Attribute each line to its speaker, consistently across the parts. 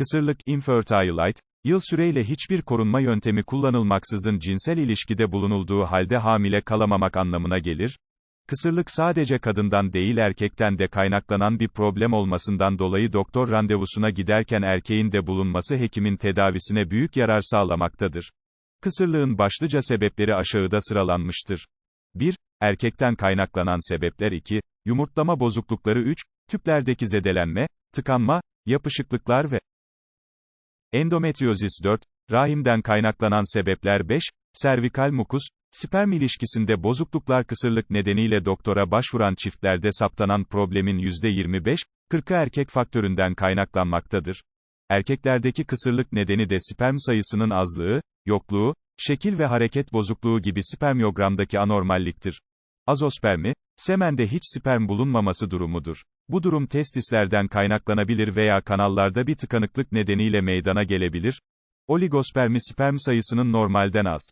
Speaker 1: Kısırlık, infertilite, yıl süreyle hiçbir korunma yöntemi kullanılmaksızın cinsel ilişkide bulunulduğu halde hamile kalamamak anlamına gelir. Kısırlık sadece kadından değil erkekten de kaynaklanan bir problem olmasından dolayı doktor randevusuna giderken erkeğin de bulunması hekimin tedavisine büyük yarar sağlamaktadır. Kısırlığın başlıca sebepleri aşağıda sıralanmıştır. 1. Erkekten kaynaklanan sebepler 2. Yumurtlama bozuklukları 3. Tüplerdeki zedelenme, tıkanma, yapışıklıklar ve endometriozis 4. Rahimden kaynaklanan sebepler 5. Servikal mukus, sperm ilişkisinde bozukluklar kısırlık nedeniyle doktora başvuran çiftlerde saptanan problemin %25-40'ı erkek faktöründen kaynaklanmaktadır. Erkeklerdeki kısırlık nedeni de sperm sayısının azlığı, yokluğu, şekil ve hareket bozukluğu gibi spermiyogramdaki anormalliktir. Azospermi, semende hiç sperm bulunmaması durumudur. Bu durum testislerden kaynaklanabilir veya kanallarda bir tıkanıklık nedeniyle meydana gelebilir. Oligospermi sperm sayısının normalden az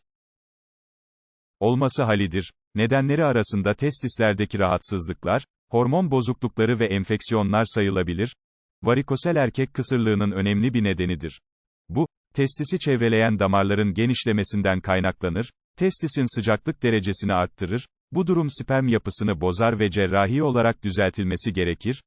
Speaker 1: olması halidir. Nedenleri arasında testislerdeki rahatsızlıklar, hormon bozuklukları ve enfeksiyonlar sayılabilir. Varikosel erkek kısırlığının önemli bir nedenidir. Bu, testisi çevreleyen damarların genişlemesinden kaynaklanır, testisin sıcaklık derecesini arttırır, bu durum sperm yapısını bozar ve cerrahi olarak düzeltilmesi gerekir.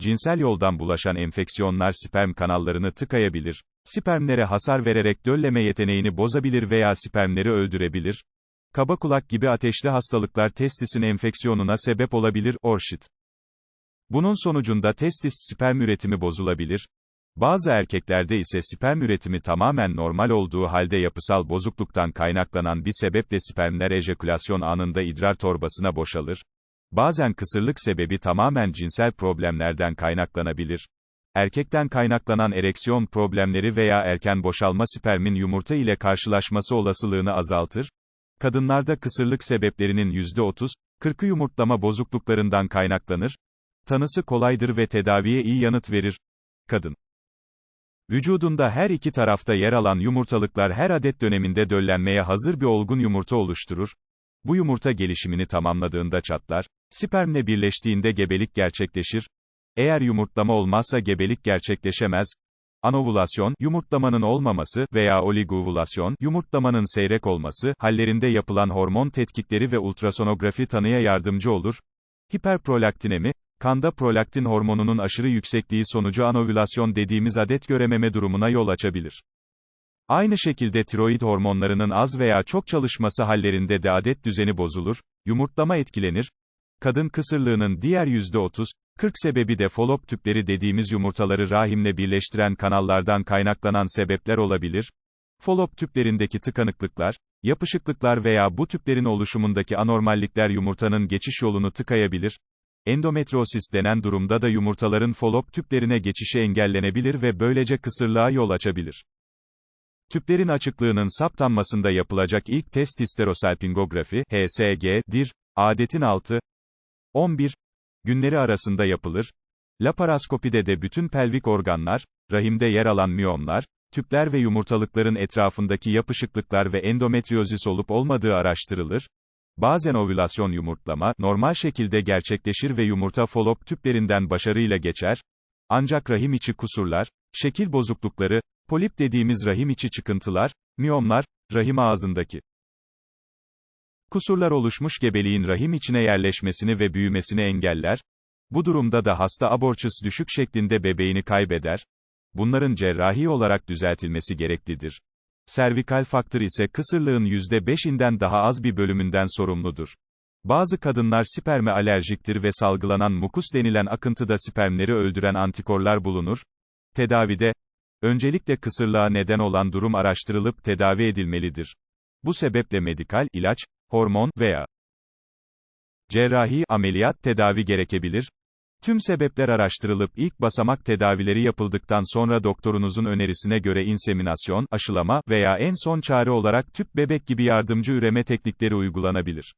Speaker 1: Cinsel yoldan bulaşan enfeksiyonlar sperm kanallarını tıkayabilir. Spermlere hasar vererek dölleme yeteneğini bozabilir veya spermleri öldürebilir. Kaba kulak gibi ateşli hastalıklar testisin enfeksiyonuna sebep olabilir, orşit. Bunun sonucunda testis sperm üretimi bozulabilir. Bazı erkeklerde ise sperm üretimi tamamen normal olduğu halde yapısal bozukluktan kaynaklanan bir sebeple spermler ejekülasyon anında idrar torbasına boşalır. Bazen kısırlık sebebi tamamen cinsel problemlerden kaynaklanabilir. Erkekten kaynaklanan ereksiyon problemleri veya erken boşalma spermin yumurta ile karşılaşması olasılığını azaltır. Kadınlarda kısırlık sebeplerinin %30-40'ı yumurtlama bozukluklarından kaynaklanır. Tanısı kolaydır ve tedaviye iyi yanıt verir. Kadın Vücudunda her iki tarafta yer alan yumurtalıklar her adet döneminde döllenmeye hazır bir olgun yumurta oluşturur. Bu yumurta gelişimini tamamladığında çatlar, spermle birleştiğinde gebelik gerçekleşir. Eğer yumurtlama olmazsa gebelik gerçekleşemez. Anovülasyon, yumurtlamanın olmaması veya oligovülasyon, yumurtlamanın seyrek olması, hallerinde yapılan hormon tetkikleri ve ultrasonografi tanıya yardımcı olur. Hiperprolaktinemi, kanda prolaktin hormonunun aşırı yüksekliği sonucu anovülasyon dediğimiz adet görememe durumuna yol açabilir. Aynı şekilde tiroid hormonlarının az veya çok çalışması hallerinde de adet düzeni bozulur, yumurtlama etkilenir. Kadın kısırlığının diğer %30, 40 sebebi de folop tüpleri dediğimiz yumurtaları rahimle birleştiren kanallardan kaynaklanan sebepler olabilir. Folop tüplerindeki tıkanıklıklar, yapışıklıklar veya bu tüplerin oluşumundaki anormallikler yumurtanın geçiş yolunu tıkayabilir. Endometriosis denen durumda da yumurtaların folop tüplerine geçişi engellenebilir ve böylece kısırlığa yol açabilir. Tüplerin açıklığının saptanmasında yapılacak ilk test histerosalpingografi, HSG'dir. Adetin 6, 11 günleri arasında yapılır. Laparoskopide de bütün pelvik organlar, rahimde yer alan miyomlar, tüpler ve yumurtalıkların etrafındaki yapışıklıklar ve endometriozis olup olmadığı araştırılır. Bazen ovülasyon yumurtlama, normal şekilde gerçekleşir ve yumurta folop tüplerinden başarıyla geçer. Ancak rahim içi kusurlar, şekil bozuklukları, polip dediğimiz rahim içi çıkıntılar, miyomlar, rahim ağzındaki kusurlar oluşmuş gebeliğin rahim içine yerleşmesini ve büyümesini engeller. Bu durumda da hasta aborçus düşük şeklinde bebeğini kaybeder. Bunların cerrahi olarak düzeltilmesi gereklidir. Servikal faktör ise kısırlığın %5'inden daha az bir bölümünden sorumludur. Bazı kadınlar sperme alerjiktir ve salgılanan mukus denilen akıntıda spermleri öldüren antikorlar bulunur. Tedavide, öncelikle kısırlığa neden olan durum araştırılıp tedavi edilmelidir. Bu sebeple medikal, ilaç, hormon veya cerrahi ameliyat tedavi gerekebilir. Tüm sebepler araştırılıp ilk basamak tedavileri yapıldıktan sonra doktorunuzun önerisine göre inseminasyon, aşılama veya en son çare olarak tüp bebek gibi yardımcı üreme teknikleri uygulanabilir.